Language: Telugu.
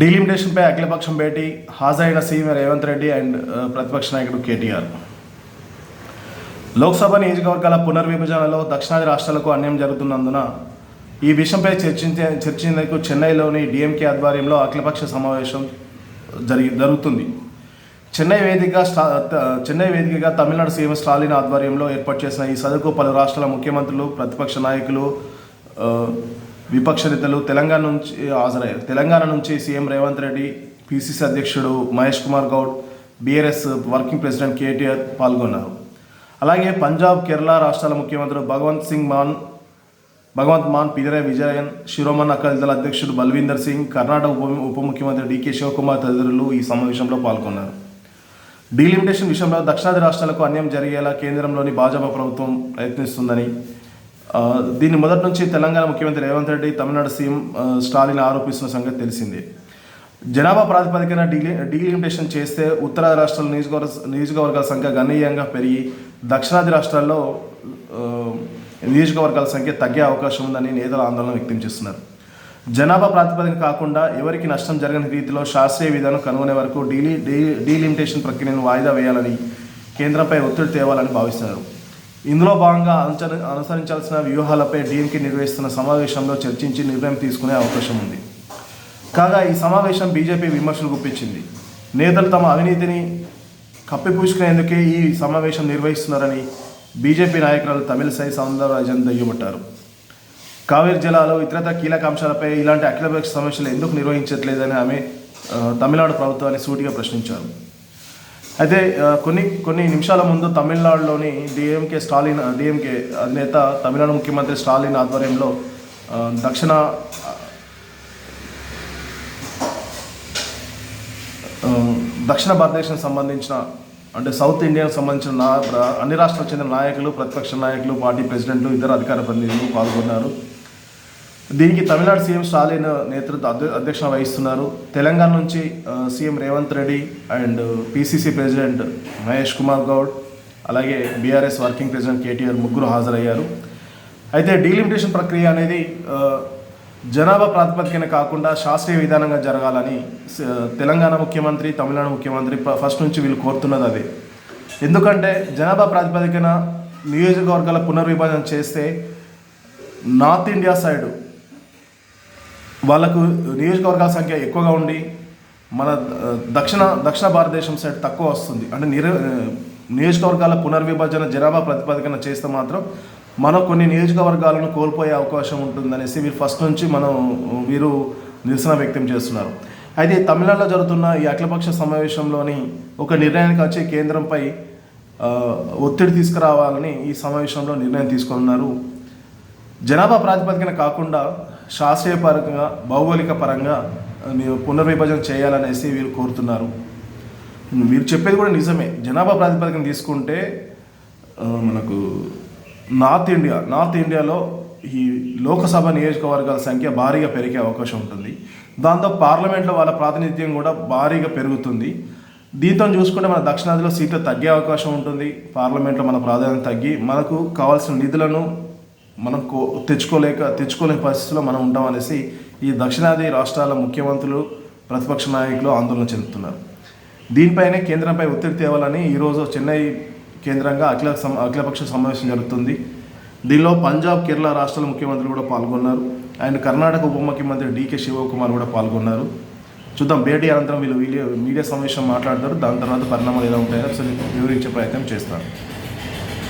డీలిమిటేషన్పై అఖిలపక్షం భేటీ హాజరైన సీఎం రేవంత్ రెడ్డి అండ్ ప్రతిపక్ష నాయకుడు కేటీఆర్. లోక్సభ నియోజకవర్గాల పునర్విభజనలో దక్షిణాది రాష్ట్రాలకు అన్యాయం జరుగుతున్నందున ఈ విషయంపై చర్చించే చర్చించేందుకు చెన్నైలోని డిఎంకే ఆధ్వర్యంలో అఖిలపక్ష సమావేశం జరిగి జరుగుతుంది. చెన్నై వేదికగా స్టా చెన్నై వేదికగా తమిళనాడు సీఎం స్టాలిన్ ఆధ్వర్యంలో ఏర్పాటు చేసిన ఈ సదకు పలు రాష్ట్రాల ముఖ్యమంత్రులు ప్రతిపక్ష నాయకులు విపక్ష నేతలు తెలంగాణ నుంచి హాజరయ్యారు తెలంగాణ నుంచి సీఎం రేవంత్ రెడ్డి పిసిసి అధ్యక్షుడు Mahesh Kumar Goud BRS working president KTR పాల్గొన్నారు. అలాగే పంజాబ్ కేరళ రాష్ట్రాల ముఖ్యమంత్రులు భగవంత్ సింగ్ మాన్ భగవంత్ మాన్ పిదిరాయ్ విజయన్ శిరోమన్ అకాలీదళ అధ్యక్షుడు బల్వీందర్ సింగ్ కర్ణాటక ఉప ఉప ముఖ్యమంత్రి డికే శివకుమార్ తదితరులు ఈ సమావేశంలో పాల్గొన్నారు. డీలిమిటేషన్ విషయంలో దక్షిణాది రాష్ట్రాలకు అన్యాయం జరిగేలా కేంద్రంలోని భాజపా ప్రభుత్వం ప్రయత్నిస్తుందని దీన్ని మొదటి నుంచి తెలంగాణ ముఖ్యమంత్రి రేవంత్ రెడ్డి తమిళనాడు సీఎం స్టాలిన్ ఆరోపిస్తున్న సంగతి తెలిసిందే. జనాభా ప్రాతిపదికన డీలి డీలిమిటేషన్ చేస్తే ఉత్తర రాష్ట్రాల నియోజకవర్గ నియోజకవర్గాల సంఖ్య గణనీయంగా పెరిగి దక్షిణాది రాష్ట్రాల్లో నియోజకవర్గాల సంఖ్య తగ్గే అవకాశం ఉందని నేతలు ఆందోళన వ్యక్తం చేస్తున్నారు. జనాభా ప్రాతిపదిక కాకుండా ఎవరికి నష్టం జరగని రీతిలో శాస్త్రీయ విధానం కనుగొనే వరకు డీలి డీ డీలిమిటేషన్ ప్రక్రియను వాయిదా వేయాలని కేంద్రంపై ఒత్తిడి తేవాలని భావిస్తున్నారు. ఇందులో భాగంగా అనుసరి అనుసరించాల్సిన వ్యూహాలపై డిఎంకే నిర్వహిస్తున్న సమావేశంలో చర్చించి నిర్ణయం తీసుకునే అవకాశం ఉంది. కాగా ఈ సమావేశం బీజేపీ విమర్శలు గుప్పించింది. నేతలు తమ అవినీతిని కప్పిపూసుకునేందుకే ఈ సమావేశం నిర్వహిస్తున్నారని బీజేపీ నాయకురాలు తమిళసై సౌందరరాజన్ దయ్యబట్టారు. కావేరీ జలాలు ఇతరత కీలక అంశాలపై ఇలాంటి అఖిలపక్ష సమస్యలు ఎందుకు నిర్వహించట్లేదని ఆమె తమిళనాడు ప్రభుత్వాన్ని సూటిగా ప్రశ్నించారు. అయితే కొన్ని కొన్ని నిమిషాల ముందు తమిళనాడులోని డిఎంకే స్టాలిన్ డిఎంకే అధినేత తమిళనాడు ముఖ్యమంత్రి స్టాలిన్ ఆధ్వర్యంలో దక్షిణ దక్షిణ భారతదేశం సంబంధించిన అంటే సౌత్ ఇండియాకు సంబంధించిన నా అన్ని రాష్ట్రాలకు చెందిన నాయకులు ప్రతిపక్ష నాయకులు పార్టీ ప్రెసిడెంట్లు ఇతర అధికార ప్రతినిధులు పాల్గొన్నారు. దీనికి తమిళనాడు సీఎం స్టాలిన్ నేతృత్వ అధ్య- అధ్యక్షత వహిస్తున్నారు. తెలంగాణ నుంచి CM Revanth Reddy and PCC president Mahesh Kumar Goud అలాగే బీఆర్ఎస్ వర్కింగ్ ప్రెసిడెంట్ కేటీఆర్ ముగ్గురు హాజరయ్యారు. అయితే డీలిమిటేషన్ ప్రక్రియ అనేది జనాభా ప్రాతిపదికన కాకుండా శాస్త్రీయ విధానంగా జరగాలని తెలంగాణ ముఖ్యమంత్రి తమిళనాడు ముఖ్యమంత్రి ఫస్ట్ నుంచి వీళ్ళు కోరుతున్నది అదే. ఎందుకంటే జనాభా ప్రాతిపదికన నియోజకవర్గాల పునర్విభజన చేస్తే నార్త్ ఇండియా సైడ్ వాళ్ళకు నియోజకవర్గాల సంఖ్య ఎక్కువగా ఉండి మన దక్షిణ దక్షిణ భారతదేశం సైడ్ తక్కువ వస్తుంది. అంటే నిర నియోజకవర్గాల పునర్విభజన జనాభా ప్రతిపాదన చేస్తే మాత్రం మనం కొన్ని నియోజకవర్గాలను కోల్పోయే అవకాశం ఉంటుందనేసి వీరు ఫస్ట్ నుంచి మనం వీరు నిరసన వ్యక్తం చేస్తున్నారు. అయితే తమిళనాడులో జరుగుతున్న ఈ అఖిలపక్ష సమావేశంలోని ఒక నిర్ణయానికి వచ్చి కేంద్రంపై ఒత్తిడి తీసుకురావాలని ఈ సమావేశంలో నిర్ణయం తీసుకున్నారు. జనాభా ప్రాతిపదికన కాకుండా శాస్త్రీయ పరంగా భౌగోళిక పరంగా పునర్విభజన చేయాలనేసి వీరు కోరుతున్నారు. మీరు చెప్పేది కూడా నిజమే. జనాభా ప్రాతిపదికన తీసుకుంటే మనకు నార్త్ ఇండియా నార్త్ ఇండియాలో ఈ లోకసభ నియోజకవర్గాల సంఖ్య భారీగా పెరిగే అవకాశం ఉంటుంది. దాంతో పార్లమెంట్లో వాళ్ళ ప్రాతినిధ్యం కూడా భారీగా పెరుగుతుంది. దీంతో చూసుకుంటే మన దక్షిణాదిలో సీట్లు తగ్గే అవకాశం ఉంటుంది. పార్లమెంట్లో మన ప్రాధాన్యత తగ్గి మనకు కావాల్సిన నిధులను మనం కో- తెచ్చుకోలేక తెచ్చుకోలేని పరిస్థితిలో మనం ఉంటాం అనేసి ఈ దక్షిణాది రాష్ట్రాల ముఖ్యమంత్రులు ప్రతిపక్ష నాయకులు ఆందోళన చెందుతున్నారు. దీనిపైనే కేంద్రంపై ఒత్తిడి తేవాలని ఈరోజు చెన్నై కేంద్రంగా అఖిల సమ అఖిలపక్ష సమావేశం జరుగుతుంది. దీనిలో పంజాబ్ కేరళ రాష్ట్రాల ముఖ్యమంత్రులు కూడా పాల్గొన్నారు. అండ్ కర్ణాటక ఉప ముఖ్యమంత్రి డీకే శివకుమార్ కూడా పాల్గొన్నారు. చూద్దాం భేటీ అనంతరం వీళ్ళు వీడియో మీడియా సమావేశం మాట్లాడతారు. దాని తర్వాత పరిణామాలు ఎలా ఉంటాయో ఒకసారి వివరించే ప్రయత్నం చేస్తారు